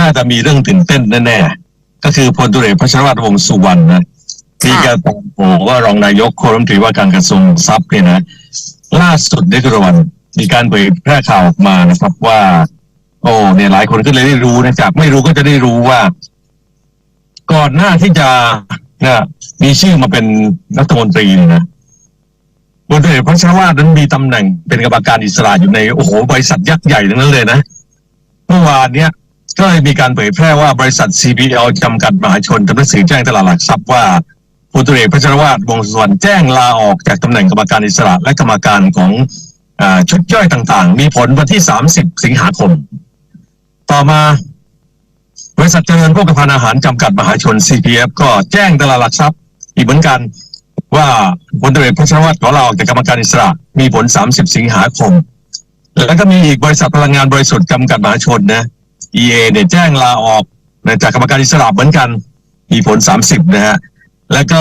น่าจะมีเรื่องตื่นเต้นแน่ๆ ก็คือพลตุเอกพัชรวัตรวงษ์สุวรรณนะที่แกบอกว่ารองนายกโครัฐมนตรีว่าการกระทรวงทรัพย์เนี่ยนะล่าสุดได้กระวันมีการเผยแพร่ข่าวออกมานะครับว่า โอ้เนี่ยหลายคนก็เลยได้รู้นะจากไม่รู้ก็จะได้รู้ว่า ก่อนหน้าที่จะเนี่ยมีชื่อมาเป็นรัฐมนตรีเนี่ยนะพลตุเอกพัชรวาทนั้นมีตำแหน่งเป็นกรรมการอิสระอยู่ในโอ้โหบริษัทยักษ์ใหญ่ทั้งนั้นเลยนะเมื่อวานเนี้ย ก็เลยมีการเผยแพร่ว่าบริษัท CPL จำกัดมหาชนทำหนังสือแจ้งตลาดหลักทรัพย์ว่าพลตุเอกพัชรวาทวงสุวรรณแจ้งลาออกจากตำแหน่งกรรมการอิสระและกรรมการของอชุดย่อยต่างๆ มีผลวันที่ 30 สิงหาคม ต่อมาบริษัทเจริญโภคภัณฑ์อาหารจำกัดมหาชน CPF ก็แจ้งตลาดหลักทรัพย์ อีกเหมือนกันว่าพลตุเอกพัชรวัตรขอลาออกจากกรรมการอิสระ มีผล 30 สิงหาคม แล้วก็มีอีกบริษัทพลังงานบริสุทธิ์จำกัดมหาชนนะ EA เนี่ยแจ้งลาออกนะจากกรรมการอิสระเหมือนกัน มีผล 30 นะฮะ แล้วก็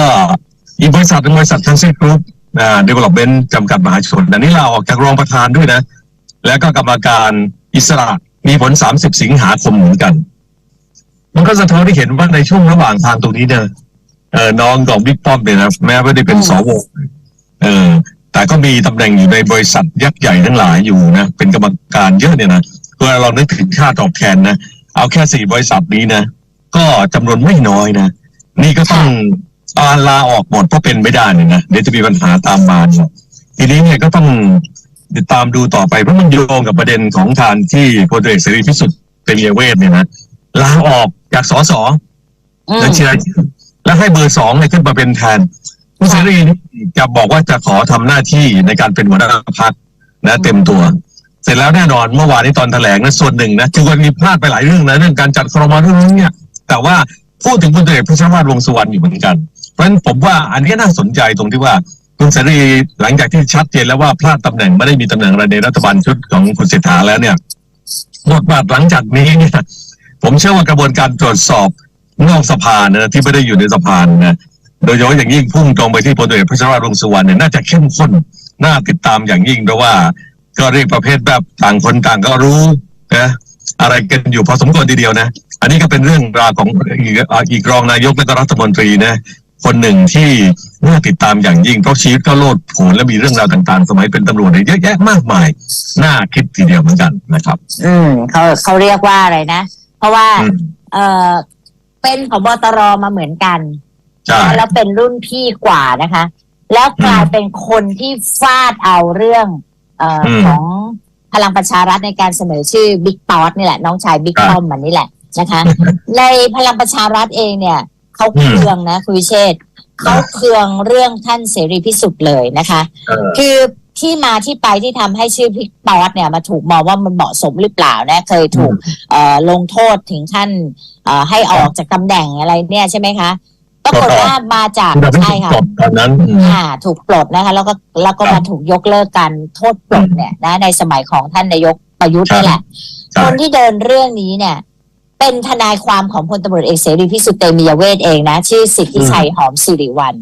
อีกบริษัทหนึ่งบริษัททันเซ็ตกรุ๊ปนะ development จำกัดมหาชนอันนี้ลาออกจากรองประธานด้วยนะ แล้วก็กรรมการอิสระมีผล 30 สิงหาคมเหมือนกัน มันก็สะท้อนให้เห็นว่าในช่วงระหว่างทางตรงนี้เนี่ยเออน้องของบิ๊กป้อมเนี่ยนะแม้ไม่ได้เป็นอืมสวเออแต่ก็มีตำแหน่งอยู่ในบริษัทยักษ์ใหญ่ทั้งหลายอยู่นะเป็นกรรมการเยอะเนี่ยนะ เวลาเรานึกถึงค่าตอบแทนนะ เอาแค่สี่บริษัทนี้นะ ก็จำนวนไม่น้อยนะ นี่ก็ต้องอาลาออกหมดเพราะเป็นไม่ได้เนี่ยนะเดี๋ยวจะมีปัญหาตามมาเนี่ยทีนี้เนี่ยก็ต้องติดตามดูต่อไปเพราะมันโยงกับประเด็นของทางที่พลตรีเอกเสรีพิสุทธิ์เตมียเวทเนี่ยนะลาออกจากสสอืมแล้วเชียร์แล้วให้เบอร์สองเนี่ยขึ้นมาเป็นแทนคุณเสรีนี่จะบอกว่าจะขอทำหน้าที่ในการเป็นหัวหน้าพรรคนะเต็มตัว เสร็จแล้วแน่นอนเมื่อวานนี้ตอนแถลงนะส่วนหนึ่งนะคือวันนี้พลาดไปหลายเรื่องนะเรื่องการจัดครมเรื่องนี้เนี่ยแต่ว่าพูดถึงพลตเอกพัชรวาทวงสุวรรณอยู่เหมือนกัน เพราะฉะนั้นผมว่าอันนี้น่าสนใจตรงที่ว่าคุณเสรีหลังจากที่ชัดเจนแล้วว่าพลาดตำแหน่งไม่ได้มีตำแหน่งอะไรในรัฐบาลชุดของคุณเศรษฐาแล้วเนี่ยบทบาทหลังจากนี้เนี่ยผมเชื่อว่ากระบวนการตรวจสอบนอกสภานะที่ไม่ได้อยู่ในสภานะโดยเฉพาะอย่างยิ่งพุ่งตรงไปที่พลตเอกพัชรวาทวงสุวรรณเนี่ยน่าจะเข้มข้นน่าติดตามอย่างยิ่งเพราะว่า ก็เรียกประเภทแบบต่างคนต่างก็รู้นะอะไรกันอยู่พอสมควรทีเดียวนะ อันนี้ก็เป็นเรื่องราวของอีกอ่าอีกรองนายกและก็รัฐมนตรีนะคนหนึ่งที่น่าติดตามอย่างยิ่งเพราะชีวิตก็โลดโผนและมีเรื่องราวต่างๆ สมัยเป็นตำรวจเนี่ยเยอะแยะมากมายน่าคิดทีเดียวเหมือนกันนะครับ อืมเขาเขาเรียกว่าอะไรนะ เพราะว่าอืมเออเป็นผบตรมาเหมือนกันใช่แล้วเป็นรุ่นพี่กว่านะคะ แล้วกลายเป็นคนที่ฟาดเอาเรื่องเอ่ออม ของพลังประชารัฐในการเสนอชื่อบิ๊กป๊อตนี่แหละน้องชายบิ๊กครับป้อมมันนี่แหละนะคะ ในพลังประชารัฐเองเนี่ยเขาอืมเคืองนะคุณวิเชษฐ์เขาเคืองเรื่องท่านเสรีพิสุทธิ์เลยนะคะเออคือที่มาที่ไปที่ทำให้ชื่อพิกป๊อตเนี่ยมาถูกมองว่ามันเหมาะสมหรือเปล่านะเคยถูกเอ่อลงโทษถึงขั้นเอ่อให้ออกจากตำแหน่งอะไรเนี่ยใช่ไหมคะ ปรากฏว่ามาจากคุณดาไม่ใช่ถูกค่ะจบตอนนั้นอืมอ่าถูกปลดนะคะ แล้วก็แล้วก็ครัมาบถูกยกเลิกการโทษปลดเนี่ยนะในสมัยของท่านนายกประยุทธ์ใช่นี่แหละใช่คนที่เดินเรื่องนี้เนี่ย เป็นทนายความของพลตำรวจเอกเสรีพิสุทธิ์เตมียเวทเองนะ ชื่อสิทธิชัยหอมสิริวัล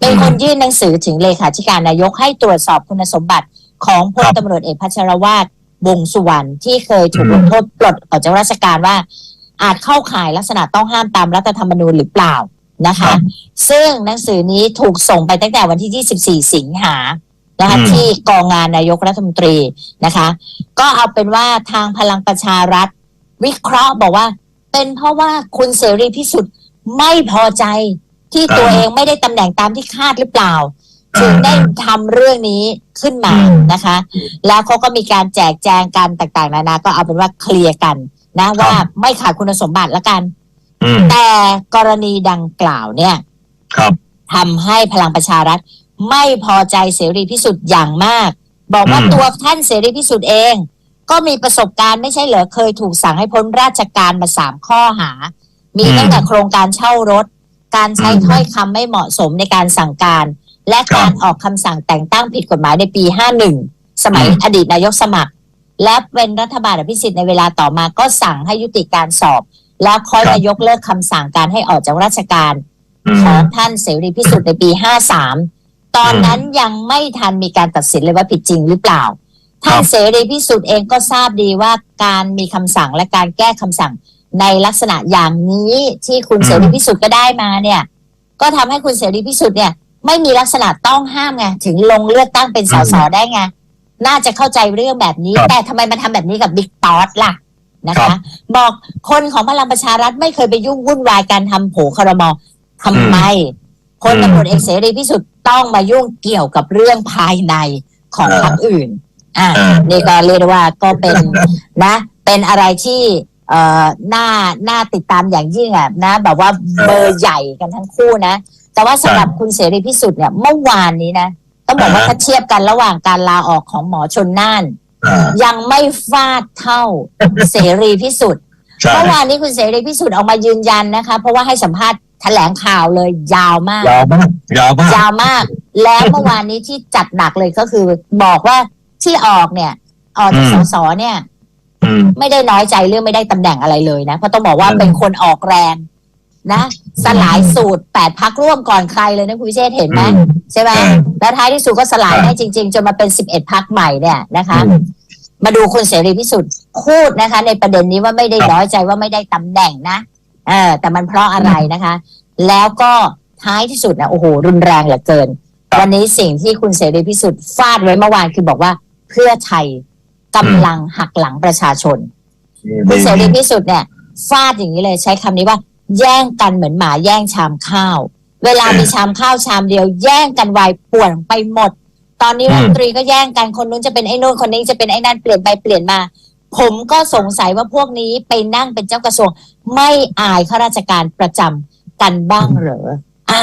เป็นคนยื่นหนังสือถึงเลขาธิการนายกให้ตรวจสอบคุณสมบัติของพลตำรวจเอกพัชรวาทวงศ์สุวรรณที่เคยถูกลงโทษปลดออกจากราชการว่าอาจเข้าข่ายลักษณะต้องห้ามตามรัฐธรรมนูญหรือเปล่า นะครัคะบซึ่งหนังสือนี้ถูกส่งไปตั้งแต่วันที่ 24 สิงหานะคะอืม ที่กองงานนายกรัฐมนตรีนะคะ ก็เอาเป็นว่าทางพลังประชารัฐ วิเคราะห์บอกว่า เป็นเพราะว่าคุณเสรีพิสุทธิ์ไม่พอใจที่ตัวอ่าเองไม่ได้ตำแหน่งตามที่คาดหรือเปล่าถึงได้ทำเรื่องนี้ขึ้นมาอืมนะคะ แล้วเขาก็มีการแจกแจงกันต่างๆนานาก็เอาเป็นว่าเคลียร์กันนะว่าไม่ขาดคุณสมบัติละกันอืม แต่กรณีดังกล่าวเนี่ย ครับทำให้พลังประชารัฐ ไม่พอใจเสรีพิสุทธิ์อย่างมาก บอกว่าอืมตัวท่านเสรีพิสุทธิ์เอง ก็มีประสบการณ์ไม่ใช่เหรอเคยถูกสั่งให้พ้นราชการมาสามข้อหา มีตั้งแต่โครงการเช่ารถ การใช้ถ้อยคำไม่เหมาะสมในการสั่งการ และการออกคำสั่งแต่งตั้งผิดกฎหมายในปี51สมัยอดีตนายกสมัคร และเป็นรัฐบาลอภิสิทธิ์ในเวลาต่อมาก็สั่งให้ยุติการสอบ แล้วค่อยมายกเลิกคำสั่งการให้ออกจากราชการอืขอมงท่านเสรีพิสุทธิ์ในปี53ตอนนั้นยังไม่ทันมีการตัดสินเลยว่าผิดจริงหรือเปล่า ท่านครับเสรีพิสุทธิ์เองก็ทราบดีว่าการมีคำสั่งและการแก้คำสั่งในลักษณะอย่างนี้ที่คุณอืมเสรีพิสุทธิ์ก็ได้มาเนี่ย ก็ทำให้คุณเสรีพิสุทธิ์เนี่ยไม่มีลักษณะต้องห้ามไงถึงลงเลือกตั้งเป็นสสได้ไงน่าจะเข้าใจเรื่องแบบนี้ครับแต่ทำไมมาทำแบบนี้กับบิ๊กต๊อดล่ะ นะครัคะ บ บอกคนของพลังประชารัฐไม่เคยไปยุ่งวุ่นวายการทำโผครมทำไมพลตำรวจเอกเสรีพิสุทธิ์ต้องมายุ่งเกี่ยวกับเรื่องภายในของอ่าพรรคอื่น อ่า อ่า นี่ก็เรียกได้ว่าก็เป็น นะ เป็นอะไรที่เอ่อน่าน่าติดตามอย่างยิ่งอะนะ แบบว่าเบอร์ใหญ่กันทั้งคู่นะ แต่ว่าสำหรับคุณเสรีพิสุทธิ์เนี่ยเมื่อวานนี้นะ ต้องบอกว่าอ่าฮะ ถ้าเทียบกันระหว่างการลาออกของหมอชนน่านอ่า ยังไม่ฟาดเท่าเสรีพิสุทธิ์ใช่เมื่อวานนี้คุณเสรีพิสุทธิ์ออกมายืนยันนะคะ เพราะว่าให้สัมภาษณ์แถลงข่าวเลยยาวมาก ยาวมาก ยาวมาก ยาวมาก แล้วเมื่อวานนี้ที่จัดหนักเลยก็คือ บอกว่าที่ออกเนี่ย ออกจากอืสมสเนี่ยอืมไม่ได้น้อยใจเรื่องไม่ได้ตำแหน่งอะไรเลยนะเพราะต้องบอกว่าอืมเป็นคนออกแรง นะสลายสูตรแปดพักร่วมก่อนใครเลยนะคุณพิเชษฐ์เห็นไหมอืมใช่ไหมใช่แล้วท้ายที่สุดก็สลายใช่ได้จริง ๆจนมาเป็นสิบเอ็ดพักใหม่เนี่ยนะคะอืมมาดูคุณเสรีพิสุทธิ์พูดนะคะ ในประเด็นนี้ว่าไม่ได้ครับน้อยใจว่าไม่ได้ตำแหน่งนะเออแต่มันเพราะอะไรนะคะ แล้วก็ท้ายที่สุดนะโอ้โหรุนแรงเหลือเกิน วันนี้สิ่งที่คุณเสรีพิสุทธิ์ฟาดไว้เมื่อวานคือบอกว่าเพื่อไทยกำลังหักหลังประชาชนคุณเสรีพิสุทธิ์เนี่ยฟาดอย่างนี้เลยใช้คำนี้ว่า แย่งกันเหมือนหมาแย่งชามข้าว เวลามีชามข้าวชามเดียว แย่งกันวายป่วนไปหมด ตอนนี้รัฐมนตรีก็แย่งกันคนนู้นจะเป็นไอ้นู่นคนนี้จะเป็นไอ้นั่นเปลี่ยนไปเปลี่ยนมา ผมก็สงสัยว่าพวกนี้ไปนั่งเป็นเจ้ากระทรวง ไม่อายข้าราชการประจำกันบ้างเหรออะ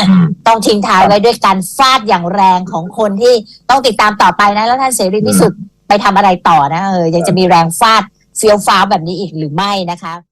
ต้องทิ้งท้ายไว้ด้วยการฟาดอย่างแรงของคนที่ต้องติดตามต่อไปนะแล้วท่านเสรีพิสุทธิ์ไปทำอะไรต่อนะเออยังจะมีแรงฟาดเฟี้ยวฟ้าวแบบนี้อีกหรือไม่นะคะ